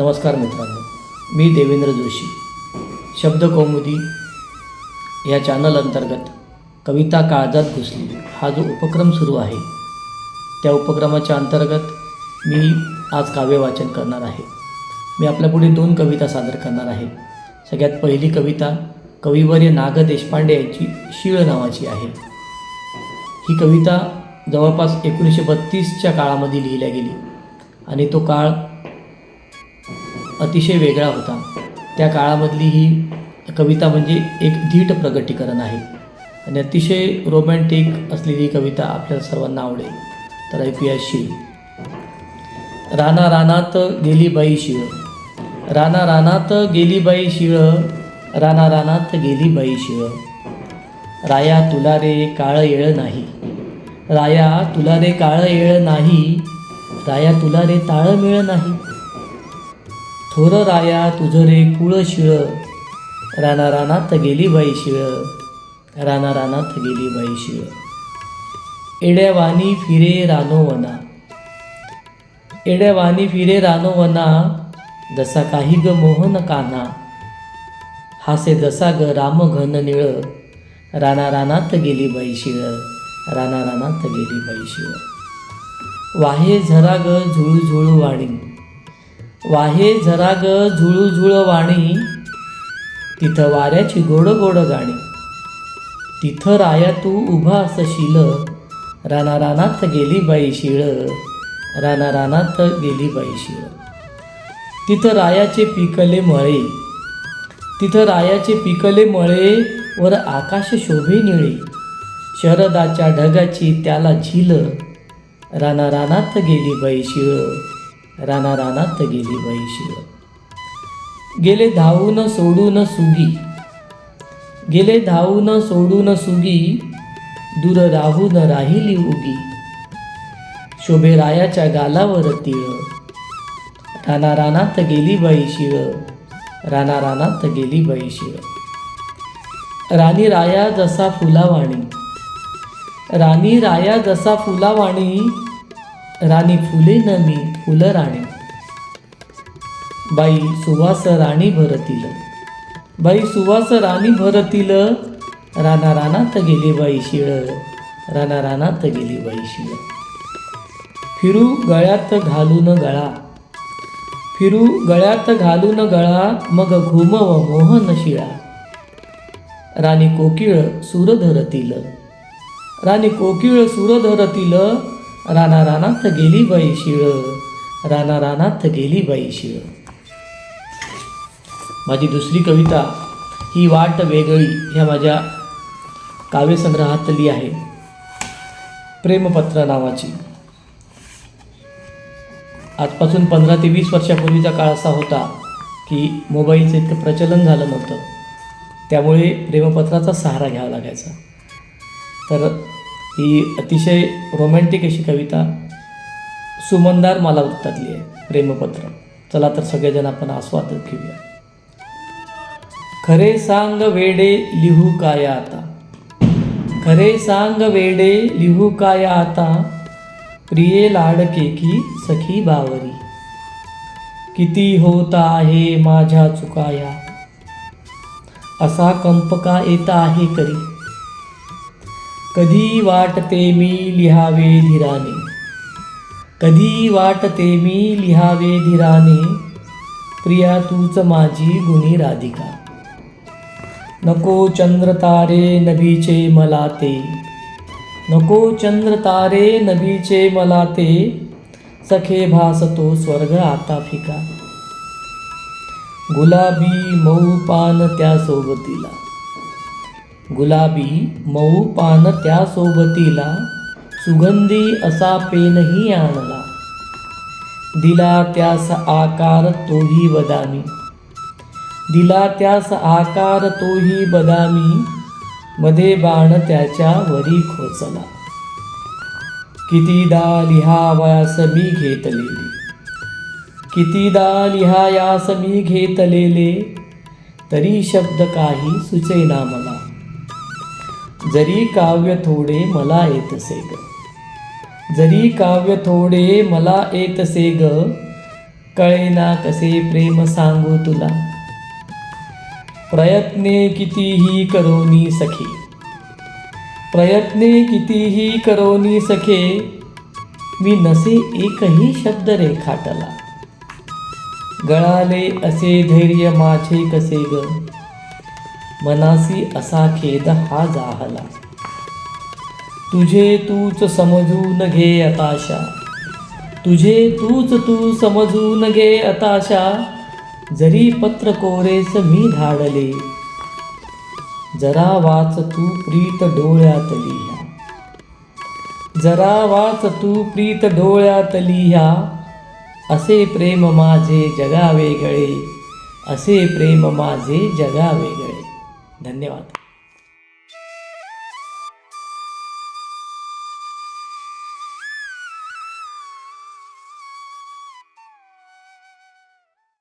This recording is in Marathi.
नमस्कार मित्रांनो मी देवेंद्र जोशी. शब्दकौमुदी या चॅनल अंतर्गत कविता काळजात घुसली हा जो उपक्रम सुरू आहे त्या उपक्रमाच्या अंतर्गत मी आज काव्यवाचन करणार आहे. मी आपल्यापुढे दोन कविता सादर करणार आहे. सगळ्यात पहिली कविता कविवर्य नाग देशपांडे यांची शीळ नावाची आहे. ही कविता जवळपास एकोणीसशे बत्तीसच्या काळामध्ये लिहिल्या गेली आणि तो काळ अतिशय वेगळा होता. त्या काळामधली ही कविता म्हणजे एक धीट प्रगटीकरण आहे. आणि अतिशय रोमॅन्टिक असलेली कविता आपल्याला सर्वांना आवडेल. तर ऐकूया शिव राना रानात गेली बाई शिळ. राना रानात गेली बाई शिळ. राना रानात गेली बाई शिळ. राया तुला रे काळ येळ नाही. राया तुला रे काळ येळ नाही. राया तुला रे ताळ मिळ नाही. थोर राया तुझं रे कुळ शिळ. राना रानात गेली बाई शिळ. राना रानात गेली बाई शिळ. एड्यावानी फिरे रानोवना एड्यावानी फिरे रानोवना जसा काही ग मोहन काना. हासे जसा ग राम घन निळ. राणा रानात गेली बाई शिळ. राना रानात गेली बाई शिळ. वाहे झरा ग झुळू झुळू वाणी. वाहे झरा ग झुळूझुळ वाणी. तिथं वाऱ्याची गोड गोड गाणी. तिथं राया तू उभा असशील. राना रानात गेली बाई शिळ. राना रानात गेली बाई शिळ. तिथं रायाचे पिकले मळे. तिथं रायाचे पिकले मळे वर आकाश शोभे निळे. शरदाच्या ढगाची त्याला झील. राना रानात गेली बाई शिळ. राना रानात गेली बाई शिळ गेले धावून सोडून सुगी. गेले धावून सोडून सुगी दूर राहून राहिली उगी. शोभे रायाच्या गालावर तिळ. राना रानात गेली बाई शिळ राना रानात गेली बाई शिळ राणी राया जसा फुलावाणी. राणी राया जसा फुलावाणी राणी फुले न मी फुल राणी बाई सुवास राणी भरतील. बाई सुवास राणी भरतील. राणा रानात गेली बाई शिळ. राणा रानात गेली बाई शिळ. फिरू गळ्यात घालून गळा. फिरू गळ्यात घालून गळा मग घुमव मोहन शिळा. राणी कोकिळ सूर धरतील. राणी कोकिळ सूर धरतील. राना रानात गेली बाई शिळ. राना रानात गेली बाई शिळ. माझी दुसरी कविता ही वाट वेगळी ह्या माझ्या काव्यसंग्रहातली आहे. प्रेमपत्र नावाची. आजपासून पंधरा ते वीस वर्षापूर्वीचा काळ असा होता की मोबाईलचं इतकं प्रचलन झालं नव्हतं. त्यामुळे प्रेमपत्राचा सहारा घ्यावा लागायचा. तर ही अतिशय रोमॅन्टिक अशी कविता सुमनदार मला वृत्तातली आहे प्रेमपत्र. चला तर सगळेजण आपण आस्वाद घेऊया. खरे सांग वेडे लिहू काय आता? खरे सांग वेडे लिहू काय आता? प्रिये लाडके की सखी बावरी? किती होत आहे माझ्या चुकाया? असा कंप का येत आहे करी? कधी वाटते मी लिहावे धीराने? कधी वाटते मी लिहावे धीराने? प्रिया तूच माझी गुणी राधिका. नको चंद्र तारे नभीचे मला ते. नको चंद्र तारे नभीचे मला ते. सखे भासतो स्वर्ग आता फिका. गुलाबी मऊ पान त्या सोबतीला. गुलाबी मऊ पान त्या सोबतीला सुगंधी असा पेनही आणला. दिला त्यास आकार तोही बदामी. दिला त्यास आकार तोही बदामी मध्ये बाण त्याच्या वरी खोचला. कितीदा लिहावयास मी घेतलेली. कितीदा लिहायास मी घेतलेले तरी शब्द काही सुचेना मला. जरी काव्य थोडे मला येतसे ग जरी काव्य थोडे मला येतसे ग कळेना कसे प्रेम सांगू तुला. प्रयत्ने कितीही करोनी सखे. प्रयत्ने कितीही करोनी सखे. मी नसे एकही शब्द रेखाटला. गळाले असे धैर्य माझे कसे ग. मनासी असा खेद हा जाहला. तुझे तूच समजून घे अताशा तुझे तूच तू समजून घे अताशा जरी पत्र कोरेस मी धाडले. जरा वाच तू प्रीत डोळ्यात लिहा. जरा वाच तू प्रीत डोळ्यात लिहा. असे प्रेम माझे जगा वेगळे असे प्रेम माझे जगा वेगळे धन्यवाद.